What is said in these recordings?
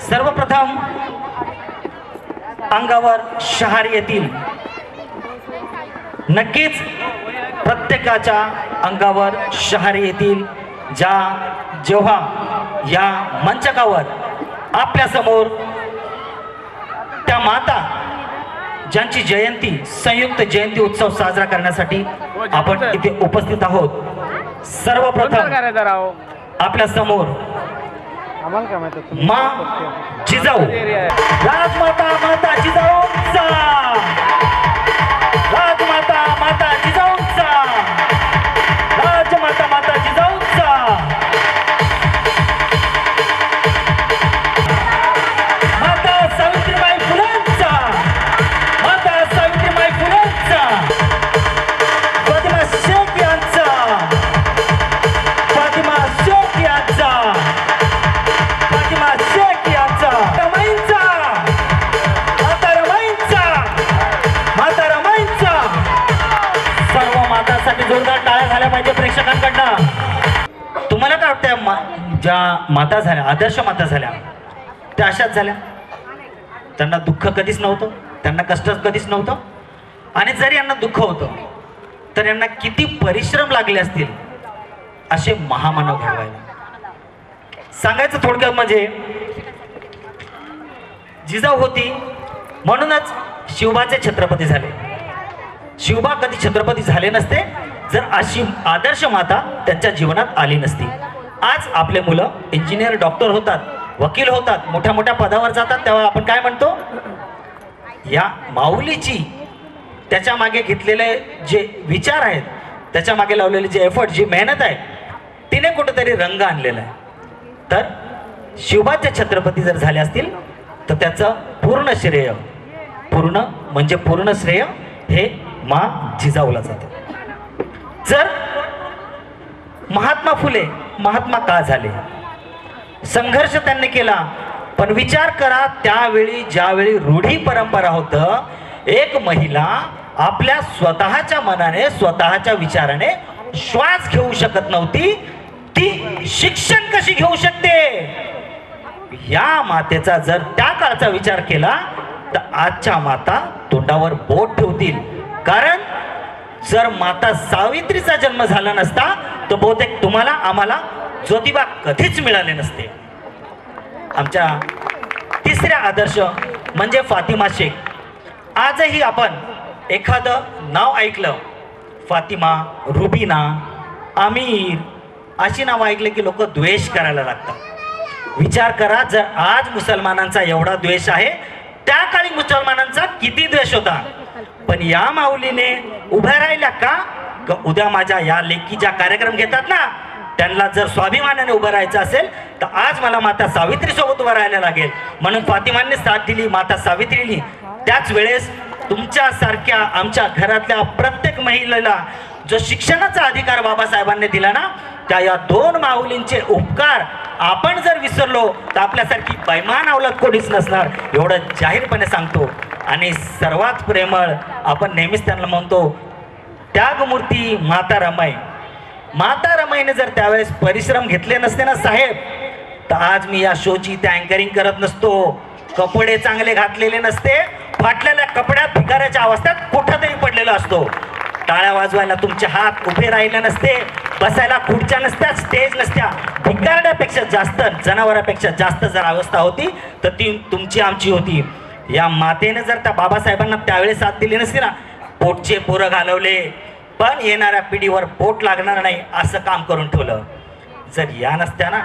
सर्वप्रथम अंगावर शहार येतील. नक्कीच प्रत्येकाच्या अंगावर शहारे येतील ज्या जेव्हा या मंचकावर आपल्यासमोर त्या माता ज्यांची जयंती संयुक्त जयंती उत्सव साजरा करण्यासाठी आपण इथे उपस्थित आहोत. सर्वप्रथम राव आपल्यासमोर आम्हाला काय माहिती मा जिजाऊ. ज्या माता झाल्या आदर्श माता झाल्या त्या अशाच झाल्या. त्यांना दुःख कधीच नव्हतं त्यांना कष्ट कधीच नव्हतं. आणि जरी यांना दुःख होतं तर यांना किती परिश्रम लागले असतील असे महामानव घडवायला सांगायचं थोडक्यात म्हणजे जिजाऊ होती म्हणूनच शिवबाचे छत्रपती झाले. शिवबा कधी छत्रपती झाले नसते जर अशी आदर्श माता त्यांच्या जीवनात आली नसती. आज आपले मुलं इंजिनियर डॉक्टर होतात वकील होतात मोठ्या मोठ्या पदावर जातात तेव्हा आपण काय म्हणतो? या माऊलीची त्याच्यामागे घेतलेले जे विचार आहेत त्याच्यामागे लावलेले जे एफर्ट जी मेहनत आहे तिने कुठेतरी रंग आणलेला आहे. तर शिवबाचे छत्रपती जर झाले असतील तर त्याचं पूर्ण श्रेय पूर्ण म्हणजे पूर्ण श्रेय हे मा जिजाऊला जातं. जर महात्मा फुले महात्मा का झाले? संघर्ष त्यांनी केला. पण विचार करा त्यावेळी ज्यावेळी रूढी परंपरा होतं एक महिला आपल्या स्वतःच्या मनाने स्वतःच्या विचाराने श्वास घेऊ शकत नव्हती. ती शिक्षण कशी घेऊ शकते? या मातेचा जर त्या काळचा विचार केला तर आजच्या माता तोंडावर बोट ठेवतील. कारण जर माता सावित्रीचा जन्म झाला नसता तर बहुतेक तुम्हाला आम्हाला ज्योतिबा कधीच मिळाले नसते. आमच्या तिसऱ्या आदर्श म्हणजे फातिमा शेख. आजही आपण एखादं नाव ऐकलं फातिमा रुबीना आमीर अशी नावं ऐकले की लोक द्वेष करायला लागतात. विचार करा जर आज मुसलमानांचा एवढा द्वेष आहे त्या काळी मुसलमानांचा किती द्वेष होता? पण या माऊलीने उभ्या राहिल्या का? उद्या माझ्या या लेखी ज्या कार्यक्रम घेतात ना त्यांना जर स्वाभिमानाने उभं राहायचं असेल तर आज मला माता सावित्री सोबत उभं राहायला लागेल. म्हणून फातिमाने साथ दिली माता सावित्रीनी. त्याच वेळेस तुमच्यासारख्या आमच्या घरातल्या प्रत्येक महिलेला जो शिक्षणाचा अधिकार बाबासाहेबांनी दिला ना त्या या दोन माऊलींचे उपकार आपण जर विसरलो तर आपल्यासारखी बैमान अवलत कोणीच नसणार. एवढं जाहीरपणे सांगतो. आणि सर्वात प्रेमळ आपण नेहमीच त्यांना म्हणतो त्यागमूर्ती माता रमाई. माता रमाईने जर त्यावेळेस परिश्रम घेतले नसते ना साहेब तर आज मी या शोची त्या अँकरिंग करत नसतो. कपडे चांगले घातलेले नसते फाटलेल्या कपड्यात भिकाऱ्याच्या अवस्थेत कुठंतरी पडलेलो असतो. टाळ्या वाजवायला तुमचे हात उभे राहिले नसते बसायला खुर्च्या नसत्या स्टेज नसत्या. भिकारड्यापेक्षा जास्त जनावरापेक्षा जास्त जर अवस्था होती तर ती तुमची आमची होती. या मातेने जर त्या बाबासाहेबांना त्यावेळेस साथ दिली नसती ना पोटचे पोरं घालवले पण येणाऱ्या पिढीवर पोट लागणार नाही असं काम करून ठेवलं. जर या नसत्या ना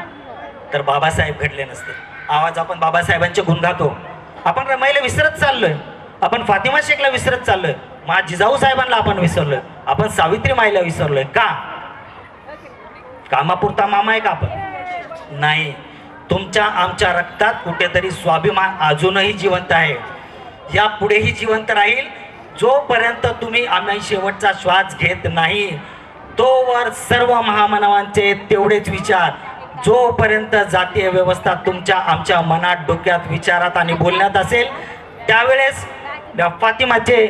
तर बाबासाहेब घडले नसते. आवाज आपण बाबासाहेबांचे गुण गातो. आपण रमाईला विसरत चाललोय. आपण फातिमा शेखला विसरत चाललोय. मा जिजाऊ साहेबांना आपण विसरलोय. आपण सावित्री माईला विसरलोय. का? कामापुरता मामा आहे का आपण? नाही. तुमच्या आमच्या रक्तात कुठेतरी स्वाभिमान अजूनही जिवंत आहे. या पुढेही जिवंत राहील. जोपर्यंत तुम्ही आम्ही शेवटचा श्वास घेत नाही तोवर सर्व महामानवांचे तेवढेच विचार. जोपर्यंत जातीय व्यवस्था तुमच्या आमच्या मनात डोक्यात विचारात आणि बोलण्यात असेल त्यावेळेस फातिमाचे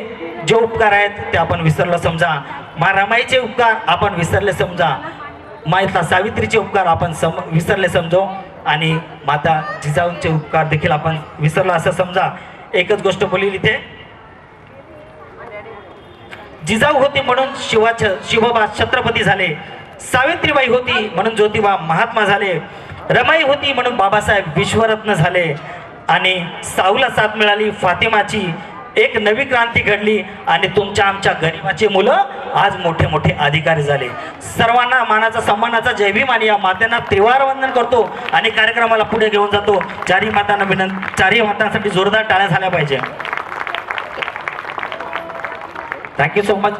जे उपकार आहेत ते आपण विसरलं समजा. मा रमाईचे उपकार आपण विसरले समजा. माता सावित्रीचे उपकार आपण सम विसरले समजो. आणि माता जिजाऊंचे उपकार देखील आपण विसरलो असं समजा. एकच गोष्ट बोलील इथे. जिजाऊ होती म्हणून शिवाच्या शिवबा छत्रपती झाले. सावित्रीबाई होती म्हणून ज्योतिबा महात्मा झाले. रमाई होती म्हणून बाबासाहेब विश्वरत्न झाले. आणि साऊला साथ मिळाली फातिमाची. एक नवी क्रांती घडली आणि तुमच्या आमच्या गरिबाची मुलं आज मोठे मोठे अधिकारी झाले. सर्वांना मानाचा सन्मानाचा जय भीम या मात्यांना त्रिवार वंदन करतो आणि कार्यक्रमाला पुढे घेऊन जातो. चारही मातांना विनंती चारही मातांसाठी जोरदार टाळ्या झाल्या पाहिजे. Thank you so much